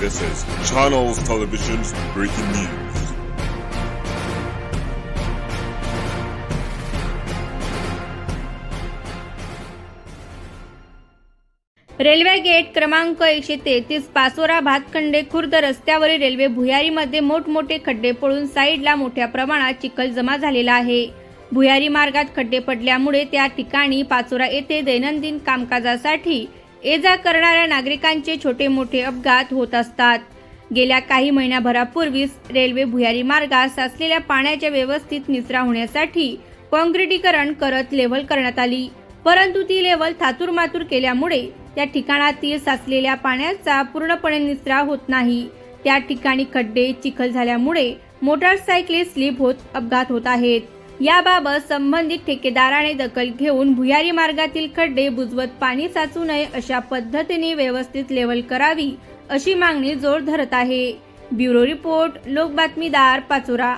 This is Channels Television's breaking news. Railway gate क्रमांक एकशे तेहतीस पाचोरा भातखंडे खुर्द रस्त्यावरील रेल्वे भुयारीमध्ये मोठमोठे खड्डे पडून साईडला मोठ्या प्रमाणात चिखल जमा झालेला आहे भुयारी मार्गात खड्डे पडल्यामुळे त्या ठिकाणी पाचोरा येथे दैनंदिन कामकाजासाठी ये जा करणाऱ्या नागरिकांचे छोटे मोठे अपघात होत असतात. गेल्या काही महिन्याभरापूर्वीच रेल्वे भुयारी मार्गात साचलेल्या पाण्याच्या व्यवस्थित निचरा होण्यासाठी काँक्रिटीकरण करत लेव्हल करण्यात आली. परंतु ती लेवल थातूरमातूर केल्यामुळे त्या ठिकाणातील साचलेल्या पाण्याचा पूर्णपणे निचरा होत नाही. त्या ठिकाणी खड्डे चिखल झाल्यामुळे मोटारसायकली स्लिप होत अपघात होत आहेत. याबाबत संबंधित ठेकेदाराने दखल घेऊन भुयारी मार्गातील खड्डे बुजवत पाणी साचू नये अशा पद्धतीने व्यवस्थित लेवल करावी अशी मागणी जोर धरत आहे. ब्युरो रिपोर्ट लोक बातमीदार पाचोरा.